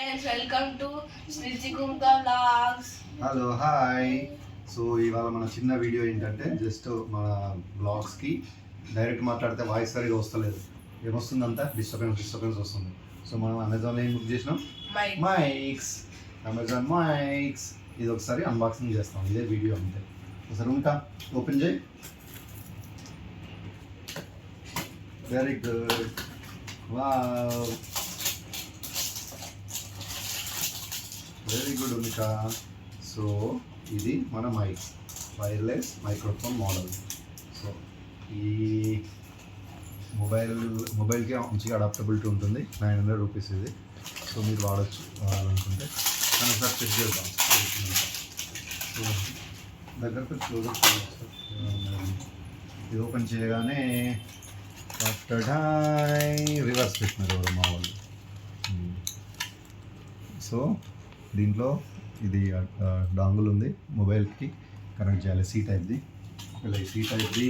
Friends welcome to Smriti Kunka vlogs hello hi so ఇవాళ మన చిన్న వీడియో ఏంటంటే జస్ట్ మన బ్లాగ్స్కి డైరెక్ట్ మాట్లాడితే వాయిస్ సరిగా వస్తలేదు. ఏమొస్తుందంతా డిస్టర్బెన్స్ డిస్టర్బెన్స్ వస్తుంది. సో మనం అమెజాన్లో ఏం బుక్ చేసినాం? మైక్స్ అమెజాన్ మైక్స్ ఇది ఒకసారి అన్బాక్సింగ్ చేస్తాం. ఇదే వీడియో అంతే. ఒకసారి ఇంకా ఓపెన్ చేయి. Very good wow very good ఉనిక so ఇది మన mic wireless microphone model so ఈ మొబైల్ మొబైల్కి మంచిగా అడాప్టబిలిటీ ఉంటుంది. నైన్ హండ్రెడ్ రూపీస్ ఇది. సో మీరు వాడచ్చు వాడాలనుకుంటే. కానీ ఒకసారి చెక్ చేద్దాం. సో దగ్గరకు ఇది ఓపెన్ చేయగానే రివర్స్ పెట్టినారు ఎవరు మా వాళ్ళు. Hmm. సో దీంట్లో ఇది డాంగుల్ ఉంది మొబైల్కి కనెక్ట్ చేయాలి సీ టైప్ది ఇలా సీ టైప్ది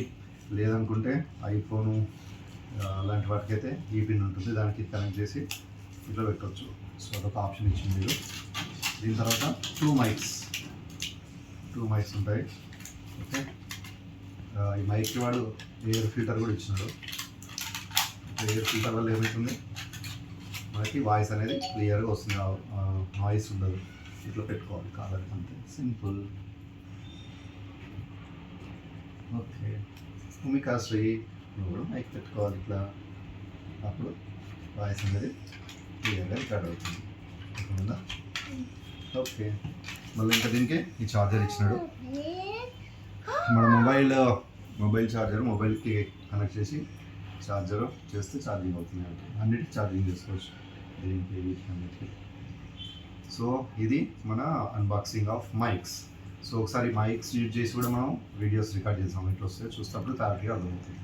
లేదనుకుంటే ఐఫోను అలాంటి వాటికైతే ఈ పిన్ ఉంటుంది. దానికి కనెక్ట్ చేసి ఇట్లా పెట్టవచ్చు సో అదొక ఆప్షన్ ఇచ్చింది మీరు. దీని తర్వాత టూ మైక్స్ టూ మైక్స్ ఉంటాయి. ఓకే? ఈ మైక్కి వాడు ఎయిర్ ఫిల్టర్ కూడా ఇచ్చినాడు. ఎయిర్ ఫిల్టర్ వల్ల ఏమవుతుంది? మనకి వాయిస్ అనేది క్లియర్గా వస్తుంది. నాయిస్ ఉండదు. ఇట్లా పెట్టుకోవాలి. కాలర్ అంతే. సింపుల్. ఓకే. భూమికా శ్రీ నువ్వు కూడా మైక్ పెట్టుకోవాలి ఇట్లా. అప్పుడు వాయిస్ అనేది క్లియర్గా రికార్డ్ అవుతుంది. ఉందా ఓకే. మళ్ళీ ఇంకా దీనికి ఈ ఛార్జర్ ఇచ్చినాడు. మన మొబైల్ మొబైల్ ఛార్జర్ మొబైల్కి కనెక్ట్ చేసి ఛార్జర్ చేస్తే ఛార్జింగ్ అవుతుంది అంటే అన్నిటికి ఛార్జింగ్ చేసుకోవచ్చు. దీనికి అన్నిటికీ. సో ఇది మన అన్బాక్సింగ్ ఆఫ్ మైక్స్ సో ఒకసారి మైక్స్ యూజ్ చేసి కూడా మనం వీడియోస్ రికార్డ్ చేసాం ఇట్లా వస్తే చూసినప్పుడు క్లారిటీగా అర్థమవుతుంది.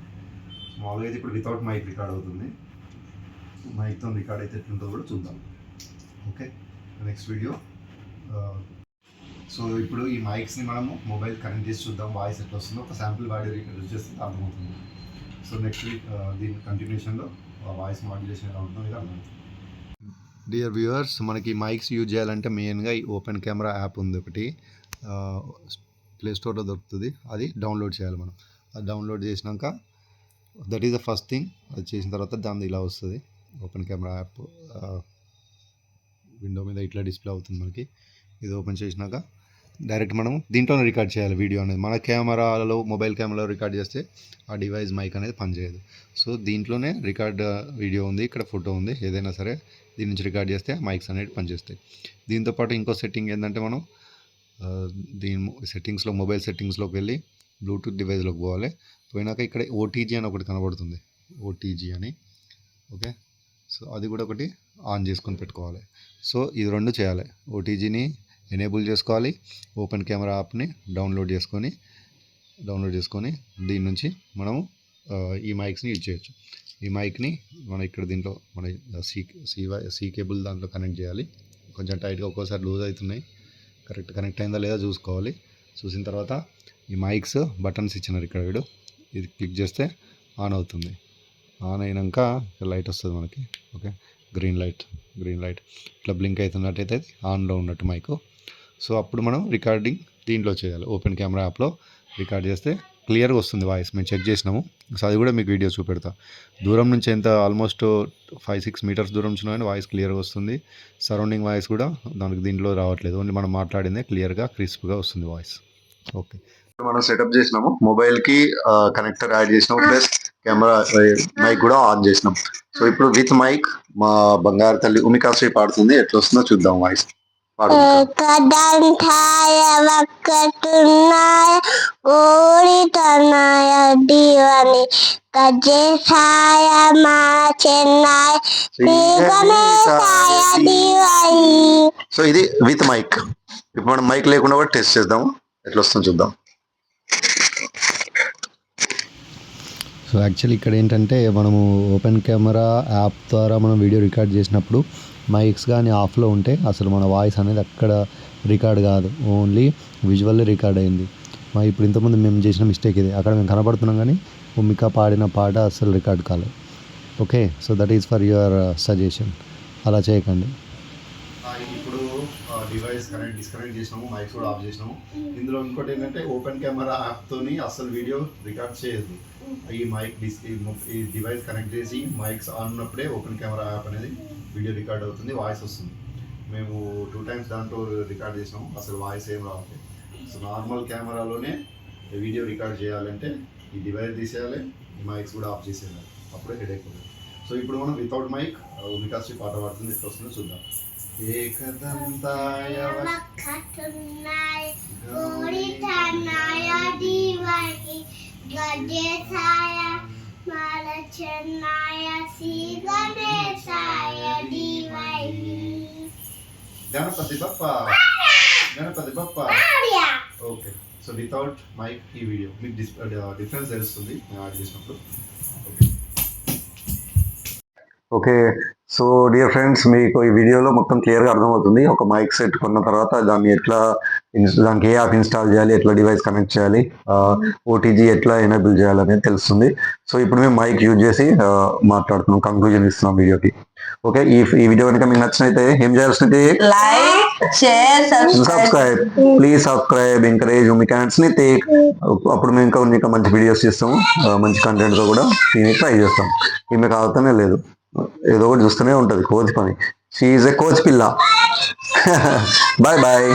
మామూలుగా అయితే ఇప్పుడు వితౌట్ మైక్ రికార్డ్ అవుతుంది. మైక్తో రికార్డ్ అయితే ఎట్లుంటుందో కూడా చూద్దాం. ఓకే నెక్స్ట్ వీడియో సో ఇప్పుడు ఈ మైక్స్ని మనము మొబైల్ కనెక్ట్ చేసి చూద్దాం. వాయిస్ ఎట్లా వస్తుందో. ఒక శాంపుల్ వాడి రికార్డ్ చేస్తే అర్థమవుతుంది. సో నెక్స్ట్ వీక్ దీని కంటిన్యూషన్లో వాయిస్ మాడ్యులేషన్ ఎలా ఉంటుందో ఇది అర్థమవుతుంది. డియర్ వ్యూవర్స్ మనకి మైక్స్ యూజ్ చేయాలంటే మెయిన్గా ఈ ఓపెన్ కెమెరా యాప్ ఉంది ఒకటి. ప్లే స్టోర్లో దొరుకుతుంది. అది డౌన్లోడ్ చేయాలి మనం. అది డౌన్లోడ్ చేసినాక that is the first thing అది చేసిన తర్వాత దాని ఇలా వస్తుంది. ఓపెన్ కెమెరా యాప్ విండో మీద ఇట్లా డిస్ప్లే అవుతుంది మనకి. ఇది ఓపెన్ చేసినాక డైరెక్ట్ మనం దీంట్లోనే రికార్డ్ చేయాలి వీడియో అనేది. మన కెమెరాలలో మొబైల్ కెమెరాలో రికార్డ్ చేస్తే ఆ డివైస్ మైక్ అనేది పనిచేయదు. సో దీంట్లోనే రికార్డ్ వీడియో ఉంది ఇక్కడ ఫోటో ఉంది. ఏదైనా సరే దీని నుంచి రికార్డ్ చేస్తే మైక్స్ అనేవి పనిచేస్తాయి. దీంతోపాటు ఇంకో సెట్టింగ్ ఏంటంటే మనం దీని సెట్టింగ్స్లో మొబైల్ సెట్టింగ్స్లోకి వెళ్ళి బ్లూటూత్ డివైస్లోకి పోవాలి. పోయినాక ఇక్కడ ఓటీజీ అని ఒకటి కనబడుతుంది. ఓటీజీ అని. ఓకే? సో అది కూడా ఒకటి ఆన్ చేసుకొని పెట్టుకోవాలి. సో ఇది రెండు చేయాలి. ఓటీజీని ఎనేబుల్ చేసుకోవాలి. ఓపెన్ కెమెరా యాప్ని డౌన్లోడ్ చేసుకొని డౌన్లోడ్ చేసుకొని దీని నుంచి మనము ఈ మైక్స్ని యూజ్ చేయొచ్చు. ఈ మైక్ని మనం ఇక్కడ దీంట్లో మన సీ సీ సీ కేబుల్ దాంట్లో కనెక్ట్ చేయాలి. కొంచెం టైట్గా ఒక్కోసారి లూజ్ అవుతున్నాయి. కరెక్ట్ కనెక్ట్ అయిందా లేదా చూసుకోవాలి. చూసిన తర్వాత ఈ మైక్స్ బటన్స్ ఇచ్చినారు ఇక్కడ వీడు. ఇది క్లిక్ చేస్తే ఆన్ అవుతుంది. ఆన్ అయినాక లైట్ వస్తుంది మనకి. Okay? Green light green light. ఇట్లా బ్లింక్ అవుతున్నట్టయితే ఆన్లో ఉన్నట్టు మైక్. సో అప్పుడు మనం రికార్డింగ్ దీంట్లో చేయాలి. ఓపెన్ కెమెరా యాప్లో రికార్డ్ చేస్తే క్లియర్గా వస్తుంది వాయిస్. మేము చెక్ చేసినాము. సో అది కూడా మీకు వీడియో చూపెడతా. దూరం నుంచి ఎంత ఆల్మోస్ట్ ఫైవ్ సిక్స్ మీటర్స్ దూరం నుంచి కానీ వాయిస్ క్లియర్గా వస్తుంది. సరౌండింగ్ వాయిస్ కూడా దానికి దీంట్లో రావట్లేదు. ఓన్లీ మనం మాట్లాడిందే క్లియర్గా క్రిస్ప్గా వస్తుంది వాయిస్. ఓకే. మనం సెటప్ చేసినాము. మొబైల్కి కనెక్టర్ యాడ్ చేసినాము. ప్లస్ కెమెరా మైక్ కూడా ఆన్ చేసినాం సో ఇప్పుడు విత్ మైక్ మా బంగారు తల్లి ఉమికాశ్రీ పాడుతుంది. ఎట్లా వస్తుందో చూద్దాం వాయిస్. పాడు. ఏకదంతాయ వక్కటున్నాయ గోరితనాయ దీవని గజేశాయ మా చెన్నాయ శ్రీ గణేశాయ దీవని. సో ఇది విత్ మైక్. ఇప్పుడు మనం మైక్ లేకుండా కూడా టెస్ట్ చేద్దాము ఎట్లా వస్తుందో చూద్దాం. యాక్చువల్లీ ఇక్కడ ఏంటంటే మనము ఓపెన్ కెమెరా యాప్ ద్వారా మనం వీడియో రికార్డ్ చేసినప్పుడు మైక్స్ కానీ ఆఫ్లో ఉంటే అసలు మన వాయిస్ అనేది అక్కడ రికార్డ్ కాదు. ఓన్లీ విజువల్లీ రికార్డ్ అయింది. మా ఇప్పుడు ఇంతకుముందు మేము చేసిన మిస్టేక్ ఇది. అక్కడ మేము కనపడుతున్నాం కానీ ఉమ్మిక పాడిన పాట అసలు రికార్డ్ కాలేదు. Okay so that is for your suggestion అలా చేయకండి. డివైస్ కనెక్ట్ డిస్కనెక్ట్ చేసినాము మైక్స్ కూడా ఆఫ్ చేసినాము. ఇందులో ఇంకోటి ఏంటంటే ఓపెన్ కెమెరా యాప్తోని అసలు వీడియో రికార్డ్ చేయదు ఈ మైక్ డిస్ ఈ డివైస్ కనెక్ట్ చేసి మైక్స్ ఆన్ ఉన్నప్పుడే ఓపెన్ కెమెరా యాప్ అనేది వీడియో రికార్డ్ అవుతుంది వాయిస్ వస్తుంది. మేము టూ టైమ్స్ దాంట్లో రికార్డ్ చేసినాము అసలు వాయిస్ ఏం రావట్లేదు. సో నార్మల్ కెమెరాలోనే వీడియో రికార్డ్ చేయాలంటే ఈ డివైస్ తీసేయాలి ఈ మైక్స్ కూడా ఆఫ్ చేసేయాలి. అప్పుడే హెడ్ అయిపోతుంది సో ఇప్పుడు మనం వితౌట్ మైక్ ఉమికాశ్రీ పాట పాడుతుంది ఎట్లా వస్తుందో చూద్దాం. ఏకదంతాయ వక్కటున్నాయి కోరితన్నాయ దివాయి గజేశాయ మాలచన్నాయ శ్రీగణేశాయ దివాయి Ganapati Bappa. Ganapati Bappa. Okay. So without mic ఈ వీడియో మీకు డిస్ డిఫరెన్స్ తెలుస్తుంది. నేను యాడ్ చేసినప్పుడు. ఓకే. సో డియర్ ఫ్రెండ్స్ మీకు ఈ వీడియోలో మొత్తం క్లియర్గా అర్థమవుతుంది. ఒక మైక్ సెట్ కొన్న తర్వాత దాన్ని ఎట్లా దానికి ఏ యాప్ ఇన్స్టాల్ చేయాలి ఎట్లా డివైస్ కనెక్ట్ చేయాలి ఓటీజీ ఎట్లా ఎనేబుల్ చేయాలనేది తెలుస్తుంది. సో ఇప్పుడు మేము మైక్ యూజ్ చేసి మాట్లాడుతున్నాం కంక్లూజన్ ఇస్తున్నాం వీడియోకి. ఓకే ఈ ఈ వీడియో కనుక మీకు నచ్చినైతే ఏం share subscribe. Please subscribe encourage మీ క్యాన్స్ని take. అప్పుడు మేము ఇంకా ఇంకా మంచి వీడియోస్ చేస్తాము. మంచి కంటెంట్తో కూడా దీనికి ట్రై చేస్తాం. ఈమె కావుతానే లేదు. ఏదో ఒకటి చూస్తూనే ఉంటది కోచ్ పని. షీఈ్ ఏ కోచ్ పిల్ల. Bye bye